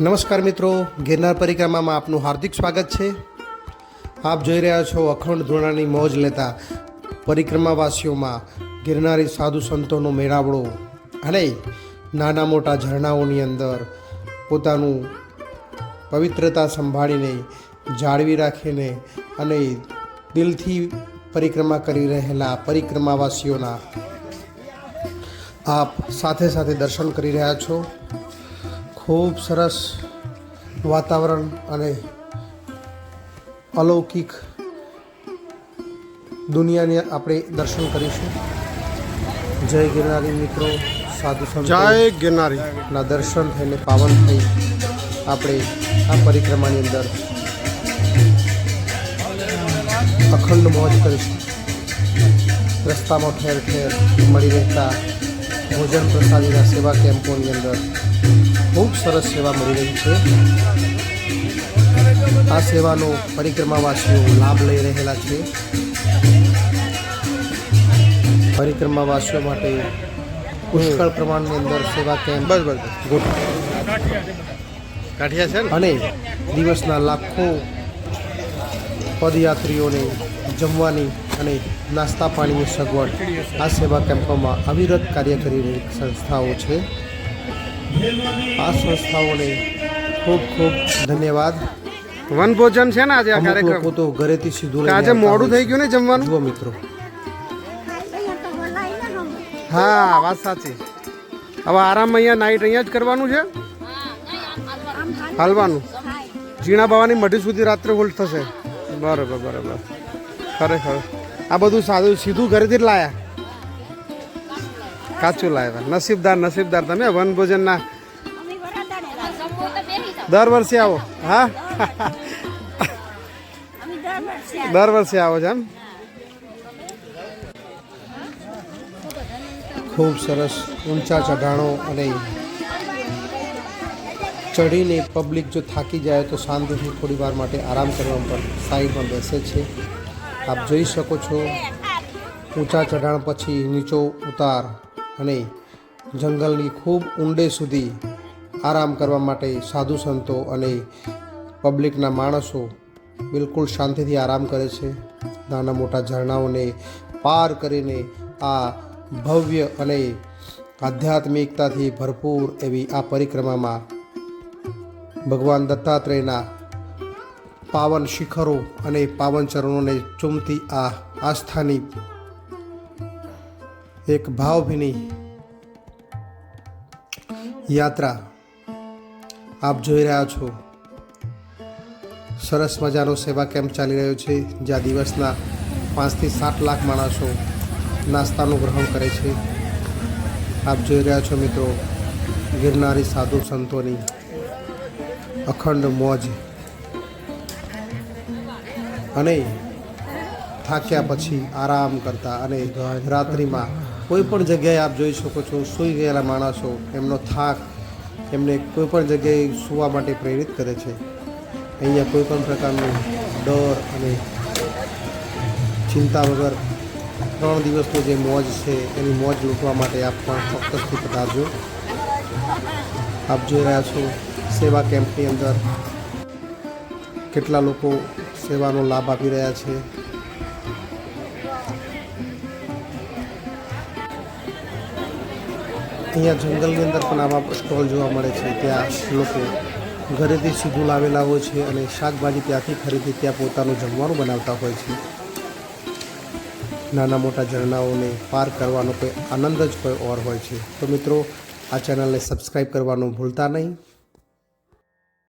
નમસ્કાર મિત્રો, ગિરનાર પરિક્રમામાં આપનું હાર્દિક સ્વાગત છે. આપ જોઈ રહ્યા છો અખંડ ધૂણાની મોજ લેતા પરિક્રમાવાસીઓમાં ગિરનારી સાધુ સંતોનો મેળાવડો અને નાના મોટા ઝરણાઓની અંદર પોતાનું પવિત્રતા સંભાળીને, જાળવી રાખીને અને દિલથી પરિક્રમા કરી રહેલા પરિક્રમાવાસીઓના આપ સાથે સાથે દર્શન કરી રહ્યા છો. ખૂબ સરસ વાતાવરણ અને અલૌકિક દુનિયાને આપણે દર્શન કરીશું. જય ગિરનારી મિત્રો સાધુ જય ગિરનારી. ના દર્શન થઈને પાવન થઈ આપણે આ પરિક્રમાની અંદર અખંડ મોજ કરીશું. રસ્તામાં ઠેર ઠેર મળી રહેતા ભોજન પ્રસાદીના સેવા કેમ્પોની અંદર ખૂબ સરસ સેવા મળી રહી છે. આ સેવાનો પરિક્રમાવાસીઓ લાભ લઈ રહેલા છે. પરિક્રમાવાસીઓ માટે પુષ્કળ પ્રમાણની અંદર સેવા કેમ્પ બસ બસ બસ. કાઠિયા છે અને દિવસના લાખો પદયાત્રીઓને જમવાની અને નાસ્તા પાણીની સગવડ આ સેવા કેમ્પોમાં અવિરત કાર્ય કરી રહેલી સંસ્થાઓ છે. આ સંસ્થાઓને ખૂબ ખૂબ ધન્યવાદ. વન ભોજન છે ને આજે આ કાર્યક્રમ? તો ઘરેથી સીધું આજે મોડું થઈ ગયું ને જમવાનું. જુઓ મિત્રો. હા વાત સાચી. હવે આરામ અહીંયા નાઈટ અહીંયા જ કરવાનું છે? હાલવાનું? ઝીણા બાવાની મઢી સુધી રાત્રે હોલ્ડ થશે. બરાબર બરાબર. ખરેખર. આ બધું સાદું સીધું ઘરેથી જ લાયા? કાચું લાવ્યા નસીબદાર નસીબદાર તમે વન ભોજનના દર વર્ષે આવો. હા? દર વર્ષે આવો છો એમ? ખૂબ સરસ ઊંચા ચઢાણો અને ચડીને પબ્લિક જો થાકી જાય તો શાંતિથી થોડી વાર માટે આરામ કરવા પર સાઈડમાં બેસે છે. આપ જોઈ શકો છો. ઊંચા ચઢાણ પછી નીચો ઉતાર. અને જંગલની ખૂબ ઊંડે સુધી આરામ કરવા માટે સાધુ સંતો અને પબ્લિકના માણસો બિલકુલ શાંતિથી આરામ કરે છે. નાના મોટા ઝરણાઓને પાર કરીને આ ભવ્ય અને આધ્યાત્મિકતાથી ભરપૂર એવી આ પરિક્રમામાં ભગવાન દત્તાત્રેયના પાવન શિખરો અને પાવન ચરણોને ચૂમતી આ આસ્થાની એક ભાવભીની યાત્રા આપ જોઈ રહ્યા છો. સરસ મજાનો સેવા કેમ્પ ચાલી રહ્યો છે, જ્યાં દિવસના પાંચથી સાત લાખ માણસો નાસ્તાનું ગ્રહણ કરે છે. આપ જોઈ રહ્યા છો મિત્રો, ગિરનારી સાધુ સંતોની અખંડ મોજ. અને થાક્યા પછી આરામ કરતા અને રાત્રિમાં કોઈ પણ જગ્યાએ આપ જોઈ શકો છો, સૂઈ ગયેલા માણસો, એમનો થાક, એમને કોઈ પણ જગ્યાએ સૂવા માટે પ્રેરિત કરે છે. અહીંયા કોઈ પણ પ્રકારનું ડર અને ચિંતા વગર ત્રણ દિવસનો જે મોજ છે, એની મોજ લૂંટવા માટે આપ પણ ચોક્કસથી પધારજો આપ જોઈ રહ્યા છો સેવા કેમ્પની અંદર કેટલા લોકો સેવાનો લાભ આપી રહ્યા છે. અહીંયા જંગલની અંદર પણ આવા સ્ટોલ જોવા મળે છે. ત્યાં લોકો ઘરેથી સીધું લાવેલા હોય છે અને શાકભાજી ત્યાંથી ખરીદી ત્યાં પોતાનું જમવાનું બનાવતા હોય છે. નાના મોટા ઝરણાઓને પાર કરવાનો કોઈ આનંદ જ કોઈ ઓર હોય છે. તો મિત્રો, આ ચેનલને સબસ્ક્રાઈબ કરવાનું ભૂલતા નહીં.